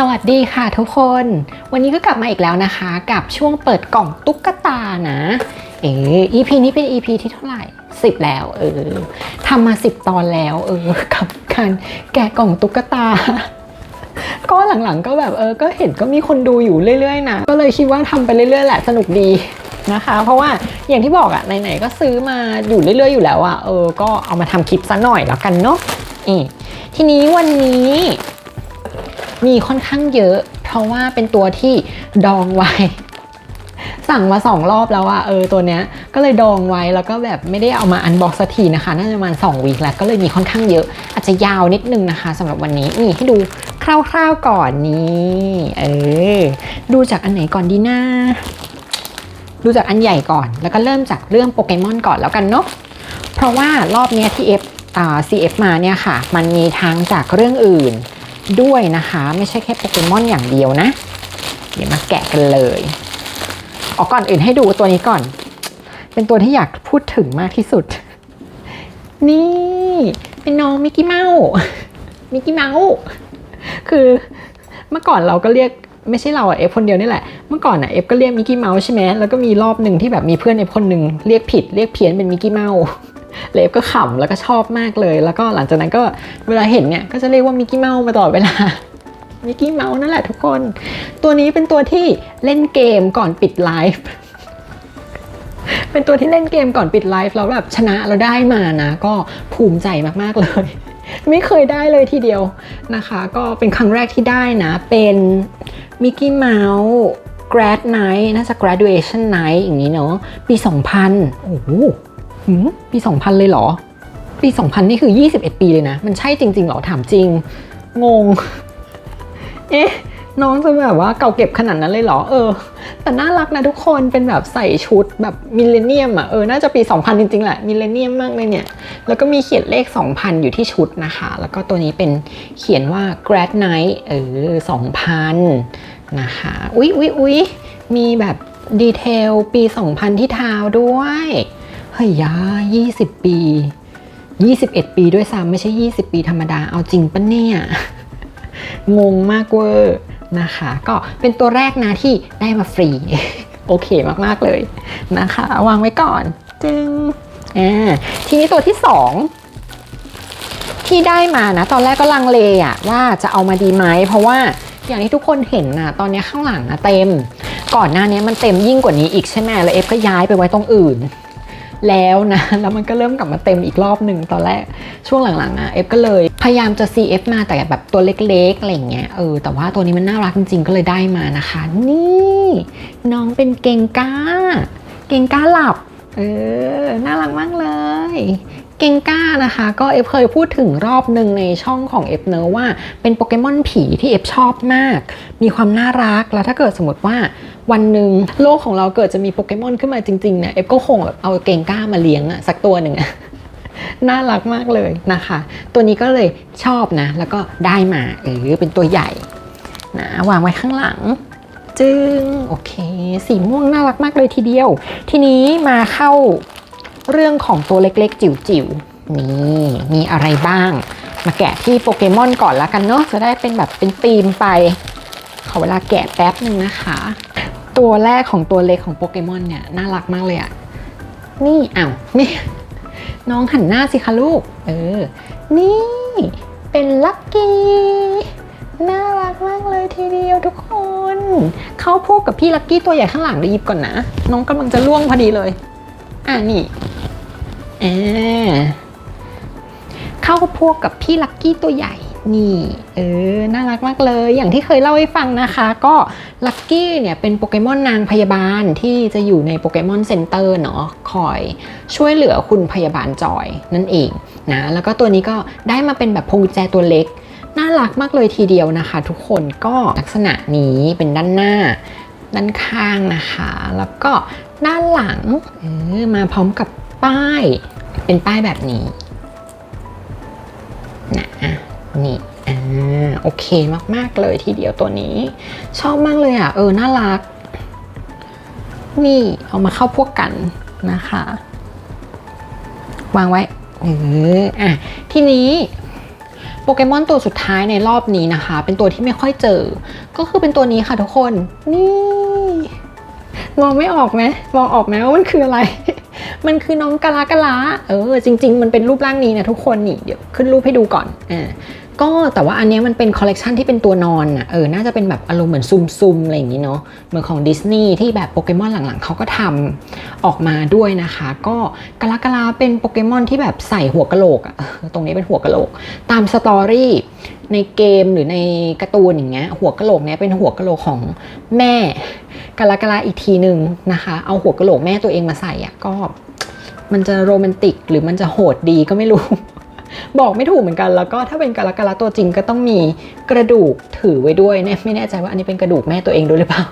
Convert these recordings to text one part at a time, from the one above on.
สวัสดีค่ะทุกคน วันนี้ก็กลับมาอีกแล้วนะคะ กับช่วงเปิดกล่องตุ๊กตานะ เออ EP นี้เป็น EP ที่เท่าไหร่ 10 แล้ว เออทำมา 10 ตอนแล้ว เออ กับการแกะกล่องตุ๊กตา ก็หลังๆก็แบบเออ ก็เห็นก็มีคนดูอยู่เรื่อยๆนะ ก็เลยคิดว่าทำไปเรื่อยๆแหละสนุกดีนะคะ เพราะว่าอย่างที่บอกอะไหนๆก็ซื้อมาอยู่เรื่อยๆอยู่แล้วอะเออ ก็เอามาทำคลิปซะหน่อยแล้วกันเนาะอืมทีนี้วันนี้ มีค่อนข้างเยอะ เพราะว่าเป็นตัวที่ดองไว้ สั่งมาสองรอบแล้วอะเออตัวเนี้ยก็เลยดองไว้แล้วก็แบบไม่ได้เอามาอันบ็อกสักทีนะคะ น่าจะประมาณ2วีคแล้วก็เลยมีค่อนข้างเยอะ อาจจะยาวนิดนึงนะคะสำหรับวันนี้นี่ให้ดูคร่าวๆก่อนนี่เออดูจากอันไหนก่อนดีนะดูจากอันใหญ่ก่อน แล้วก็เริ่มจากเรื่องโปเกมอนก่อนแล้วกันเนาะเพราะว่ารอบเนี้ยที่ F อ่า CF มาเนี่ยค่ะ มันมีทั้งจากเรื่องอื่น ด้วยนะคะ ไม่ใช่แค่โปเกมอนอย่างเดียวนะ เดี๋ยวมาแกะกันเลยออกก่อนอื่นให้ดูตัวนี้ก่อน เป็นตัวที่อยากพูดถึงมากที่สุด นี่เป็นน้องมิกกี้เมาส์มิกกี้เมาส์คือเมื่อก่อนเราก็เรียกไม่ใช่เราอะเอฟคนเดียวนี่แหละ เมื่อก่อนอะเอฟก็เรียกมิกกี้เมาส์ใช่ไหมแล้วก็มีรอบหนึ่งที่แบบมีเพื่อนเอฟคนหนึ่งเรียกผิดเรียกเพี้ยนเป็นมิกกี้เมาส์ เลฟก็ขำแล้วก็ชอบมากเลย แล้วก็หลังจากนั้นก็เวลาเห็นเนี่ยก็จะเรียกว่ามิกกี้เมาส์มาตลอดเวลามิกกี้เมาส์นั่นแหละทุกคน ตัวนี้เป็นตัวที่เล่นเกมก่อนปิดไลฟ์เป็นตัวที่เล่นเกมก่อนปิดไลฟ์แล้วแบบชนะเราได้มานะ ก็ภูมิใจมาก ๆ เลย ไม่เคยได้เลยทีเดียวนะคะ ก็เป็นครั้งแรกที่ได้นะ เป็นมิกกี้เมาส์ grad night น่าจะ graduation night อย่างนี้เนาะปี 2000 โอ้โหหืมปี 2000 เลยเหรอ ปี 2000 นี่คือ 21 ปีเลยนะ มันใช่จริง ๆ เหรอ ถามจริง งง เอ๊ะ น้องจะแบบว่าเก่าเก็บขนาดนั้นเลยเหรอ เออ แต่น่ารักนะทุกคน เป็นแบบใส่ชุดแบบมิลเลนเนียมอะ เออ น่าจะปี 2000 จริง ๆ แหละ มิลเลนเนียมมากเลยเนี่ย แล้วก็มีเขียนเลข 2000 อยู่ที่ชุดนะคะ แล้วก็ตัวนี้เป็นเขียนว่า grad night เออ 2000 นะคะ อุ๊ยอุ๊ยอุ๊ยมีแบบดีเทลปี 2000 ที่เท้าด้วย เฮ้ยยา20 ปี 21 ปีด้วยซ้ำไม่ใช่ 20 ปีธรรมดา เอาจริงปะเนี่ย งงมากเวอร์นะคะ ก็เป็นตัวแรกนะที่ได้มาฟรี โอเคมากๆเลยนะคะ วางไว้ก่อนจึงอ่าทีนี้ตัวที่สองที่ได้มานะ ตอนแรกก็ลังเลอะว่าจะเอามาดีไหมเพราะว่าอย่างที่ทุกคนเห็นนะตอนนี้ข้างหลังนะเต็ม ก่อนหน้านี้มันเต็มยิ่งกว่านี้อีกใช่ไหมแล้วเอฟก็ย้ายไปไว้ตรงอื่น แล้วนะ แล้วมันก็เริ่มกลับมาเต็มอีกรอบหนึ่งตอนแรก ช่วงหลังๆอะเอฟก็เลยพยายามจะ CF มาแต่แบบตัวเล็กๆอะไรเงี้ยเออแต่ว่าตัวนี้มันน่ารักจริงๆ ก็เลยได้มานะคะ นี่น้องเป็นเกงก้า เกงก้าหลับเออ น่ารักมากเลย เกงก้านะคะก็เอฟเคยพูดถึงรอบหนึ่งในช่องของเอฟเนอว่าเป็นโปเกมอนผีที่เอฟชอบมาก มีความน่ารักแล้วถ้าเกิดสมมติว่าวันหนึ่งโลกของเราเกิดจะมีโปเกมอนขึ้นมาจริงๆเนี่ยเอฟก็คงแบบเอาเกงก้ามาเลี้ยงอะสักตัวหนึ่งอะน่ารักมากเลยนะคะ ตัวนี้ก็เลยชอบนะ แล้วก็ได้มาเออเป็นตัวใหญ่นะวางไว้ข้างหลังจึงโอเค สีม่วงน่ารักมากเลยทีเดียว ทีนี้มาเข้า เรื่องของตัวเล็กๆ จิ๋วๆ นี่มีอะไรบ้าง มาแกะที่โปเกมอนก่อนละกันเนาะจะได้เป็นแบบเป็นธีมไป ขอเวลาแกะแป๊บหนึ่งนะคะ ตัวแรกของตัวเล็กของโปเกมอนเนี่ยน่ารักมากเลยอะนี่อ้าวนี่น้องหันหน้าสิคะลูก เออ นี่เป็นลักกี้น่ารักมากเลยทีเดียวทุกคน เข้าพวกกับพี่ลักกี้ตัวใหญ่ข้างหลังเดี๋ยวหยิบก่อนนะ น้องกำลังจะล่วงพอดีเลย อะนี่ อ่าเข้าพวกกับพี่ลักกี้ตัวใหญ่นี่เออน่ารักมากเลยอย่างที่เคยเล่าให้ฟังนะคะ ก็ลักกี้เนี่ยเป็นโปเกมอนนางพยาบาลที่จะอยู่ในโปเกมอนเซ็นเตอร์เนาะคอยช่วยเหลือคุณพยาบาลจอยนั่นเองนะแล้วก็ตัวนี้ก็ได้มาเป็นแบบพวงกุญแจตัวเล็ก น่ารักมากเลยทีเดียวนะคะ ทุกคนก็ลักษณะนี้เป็นด้านหน้า ด้านข้างนะคะ แล้วก็ด้านหลังเออมาพร้อมกับป้าย เป็นป้ายแบบนี้นะนี่อ่าโอเคมากๆเลยทีเดียวตัวนี้ ชอบมากเลยอะ เออ น่ารัก นี่เอามาเข้าพวกกันนะคะ วางไว้เอออะทีนี้ โปเกมอนตัวสุดท้ายในรอบนี้นะคะ เป็นตัวที่ไม่ค่อยเจอ ก็คือเป็นตัวนี้ค่ะทุกคน นี่มองไม่ออกไหมมองออกไหมว่ามันคืออะไร มันคือน้องกะลากะลาเออ จริง ๆ มันเป็นรูปร่างนี้นะทุกคนนี่เดี๋ยวขึ้นรูปให้ดูก่อนอ่า ก็แต่ว่าอันนี้มันเป็นคอลเลกชันที่เป็นตัวนอนอะเออน่าจะเป็นแบบอารมณ์เหมือนซุมๆอะไรอย่างงี้เนาะเหมือนของดิสนีย์ที่แบบโปเกมอนหลังๆเขาก็ทำออกมาด้วยนะคะ ก็กะลากะลาเป็นโปเกมอนที่แบบใส่หัวกะโหลกอะตรงนี้เป็นหัวกะโหลก ตามสตอรี่ในเกมหรือในการ์ตูนอย่างเงี้ยหัวกะโหลกเนี้ยเป็นหัวกะโหลกของแม่กะลากะลาอีกทีหนึ่งนะคะ เอาหัวกะโหลกแม่ตัวเองมาใส่อะก็มันจะโรแมนติกหรือมันจะโหดดีก็ไม่รู้ บอกไม่ถูกเหมือนกัน แล้วก็ถ้าเป็นกะละกะละตัวจริงก็ต้องมีกระดูกถือไว้ด้วยเนี่ยไม่แน่ใจว่าอันนี้เป็นกระดูกแม่ตัวเองด้วยหรือเปล่า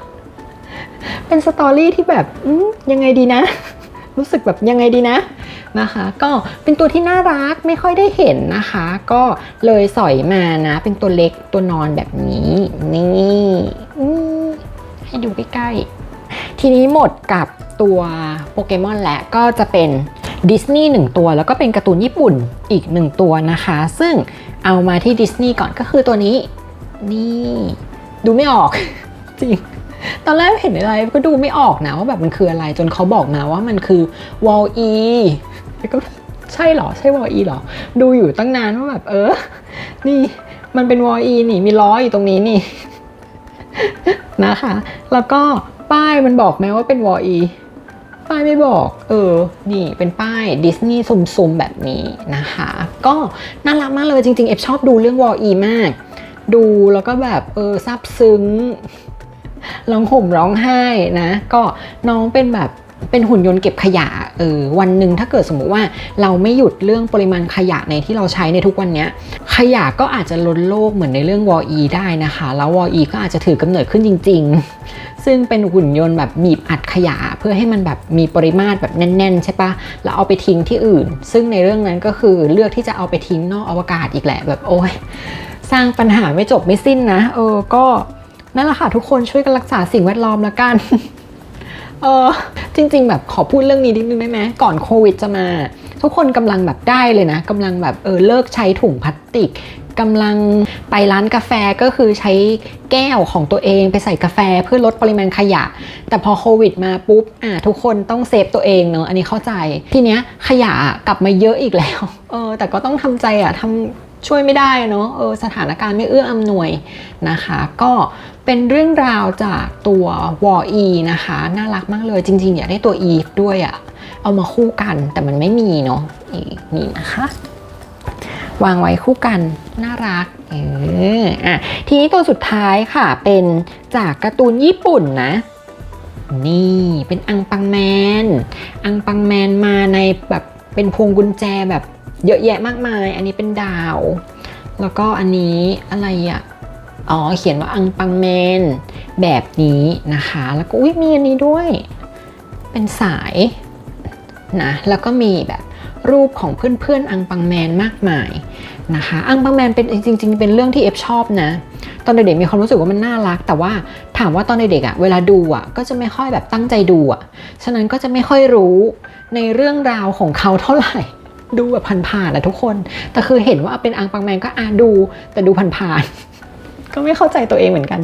เป็นสตอรี่ที่แบบยังไงดีนะ รู้สึกแบบยังไงดีนะนะคะ ก็เป็นตัวที่น่ารักไม่ค่อยได้เห็นนะคะ ก็เลยสอยมานะ เป็นตัวเล็กตัวนอนแบบนี้นี่ให้ดูใกล้ๆทีนี้หมดกับตัวโปเกมอนแล้วก็จะเป็น ดิสนีย์หนึ่งตัว แล้วก็เป็นการ์ตูนญี่ปุ่นอีกหนึ่งตัวนะคะ ซึ่งเอามาที่ดิสนีย์ก่อนก็คือตัวนี้ นี่ดูไม่ออก จริง ตอนแรกเห็นอะไรก็ดูไม่ออกนะว่าแบบมันคืออะไรจนเขาบอกมาว่ามันคือวอลอีก็ใช่เหรอ ใช่วอลอีเหรอ ดูอยู่ตั้งนานว่าแบบ เออ นี่มันเป็นวอลอีนี่มีล้ออยู่ตรงนี้นี่นะคะ แล้วก็ป้ายมันบอกไหมว่าเป็นวอลอี ป้ายไม่บอก เออ นี่เป็นป้ายดิสนีย์ซุมๆ แบบนี้นะคะ ก็น่ารักมากเลยจริงๆ เอฟชอบดูเรื่องวออีมาก ดูแล้วก็แบบเออซาบซึ้ง ร้องห่มร้องไห้นะ ก็น้องเป็นแบบเป็นหุ่นยนต์เก็บขยะ เออ วันหนึ่งถ้าเกิดสมมุติว่าเราไม่หยุดเรื่องปริมาณขยะในที่เราใช้ในทุกวันเนี้ย ขยะก็อาจจะล้นโลกเหมือนในเรื่องวออีได้นะคะ แล้ววออีก็อาจจะถือกำเนิดขึ้นจริง ๆ ซึ่งเป็นหุ่นยนต์แบบบีบอัดขยะ เพื่อให้มันแบบมีปริมาตรแบบแน่น ๆ ใช่ปะแล้วเอาไปทิ้งที่อื่น ซึ่งในเรื่องนั้นก็คือเลือกที่จะเอาไปทิ้งนอกอวกาศอีกแหละแบบโอ้ยสร้างปัญหาไม่จบไม่สิ้นนะ เออก็นั่นแหละค่ะทุกคนช่วยกันรักษาสิ่งแวดล้อมแล้วกันเออจริง ๆ แบบขอพูดเรื่องนี้นิดนึงได้ไหมก่อนโควิดจะมา ทุกคนกำลังแบบได้เลยนะกำลังแบบเออเลิกใช้ถุงพลาสติกกำลังไปร้านกาแฟก็คือใช้แก้วของตัวเองไปใส่กาแฟเพื่อลดปริมาณขยะ แต่พอโควิดมาปุ๊บอะทุกคนต้องเซฟตัวเองเนอะอันนี้เข้าใจ ทีเนี้ยขยะกลับมาเยอะอีกแล้วเออแต่ก็ต้องทำใจอะทำช่วยไม่ได้เนอะเออสถานการณ์ไม่เอื้ออำนวยนะคะ ก็เป็นเรื่องราวจากตัววออีนะคะ น่ารักมากเลยจริง ๆ อยากได้ตัวอีฟด้วยอะ่ะ เอามาคู่กันแต่มันไม่มีเนาะนี่นะคะ วางไว้คู่กันน่ารักเอออะทีนี้ตัวสุดท้ายค่ะเป็นจากการ์ตูนญี่ปุ่นนะนี่เป็นอังปังแมน อังปังแมนมาในแบบเป็นพวงกุญแจแบบเยอะแยะมากมาย อันนี้เป็นดาว แล้วก็อันนี้อะไรอะ่ะ อ๋อเขียนว่าอังปังแมนแบบนี้นะคะ แล้วก็อุ้ยมีอันนี้ด้วย เป็นสาย นะแล้วก็มีแบบรูปของเพื่อนๆ อังปังแมนมากมายนะคะอังปังแมนเป็นจริง ๆ เป็นเรื่องที่เอฟชอบนะ ตอนเด็กๆมีความรู้สึกว่ามันน่ารัก แต่ว่าถามว่าตอนเด็กๆอะเวลาดูอะก็จะไม่ค่อยแบบตั้งใจดูอะฉะนั้นก็จะไม่ค่อยรู้ในเรื่องราวของเขาเท่าไหร่ดูแบบผ่านๆแหละทุกคน แต่คือเห็นว่าเป็นอังปังแมนก็อ่าดูแต่ดูผ่านๆ ก็ไม่เข้าใจตัวเองเหมือนกัน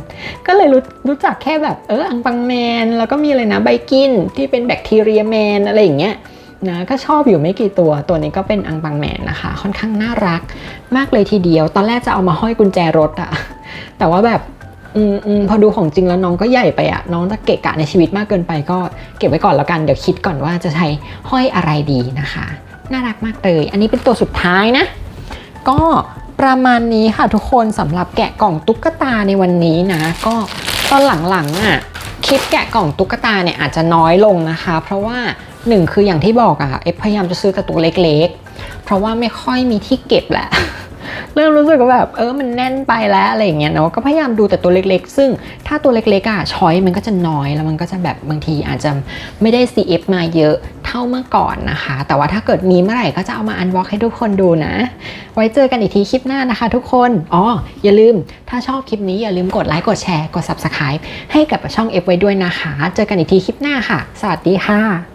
ก็เลยรู้รู้จักแค่แบบเอออังปังแมน แล้วก็มีอะไรนะไบกินที่เป็นแบคทีเรียแมนอะไรอย่างเงี้ยนะก็ชอบอยู่ไม่กี่ตัวตัวนี้ก็เป็นอังปังแมนนะคะ ค่อนข้างน่ารักมากเลยทีเดียว ตอนแรกจะเอามาห้อยกุญแจรถอะแต่ว่าแบบอืมอืมพอดูของจริงแล้วน้องก็ใหญ่ไปอะน้องจะเกะกะในชีวิตมากเกินไปก็เก็บไว้ก่อนแล้วกันเดี๋ยวคิดก่อนว่าจะใช้ห้อยอะไรดีนะคะ น่ารักมากเลย อันนี้เป็นตัวสุดท้ายนะ ก็ ประมาณนี้ค่ะทุกคนสำหรับแกะกล่องตุ๊กตาในวันนี้นะ ก็ตอนหลังๆอะคลิปแกะกล่องตุ๊กตาเนี่ยอาจจะน้อยลงนะคะ เพราะว่าหนึ่งคืออย่างที่บอกอะเอฟพยายามจะซื้อแต่ตัวเล็กๆ เพราะว่าไม่ค่อยมีที่เก็บแหละ เริ่มรู้สึกว่าแบบเออมันแน่นไปแล้วอะไรอย่างเงี้ยเนาะก็พยายามดูแต่ตัวเล็กๆ ซึ่งถ้าตัวเล็กๆอะช้อยมันก็จะน้อยแล้วมันก็จะแบบบางทีอาจจะไม่ได้ CF มาเยอะ เท่าเมื่อก่อนนะคะ แต่ว่าถ้าเกิดมีเมื่อไหร่ก็จะเอามาอันบ็อกให้ทุกคนดูนะ ไว้เจอกันอีกทีคลิปหน้านะคะ ทุกคนอ๋ออย่าลืมถ้าชอบคลิปนี้อย่าลืมกดไลค์กดแชร์กด Subscribe ให้กับช่อง F ไว้ด้วยนะคะ เจอกันอีกทีคลิปหน้าค่ะ สวัสดีค่ะ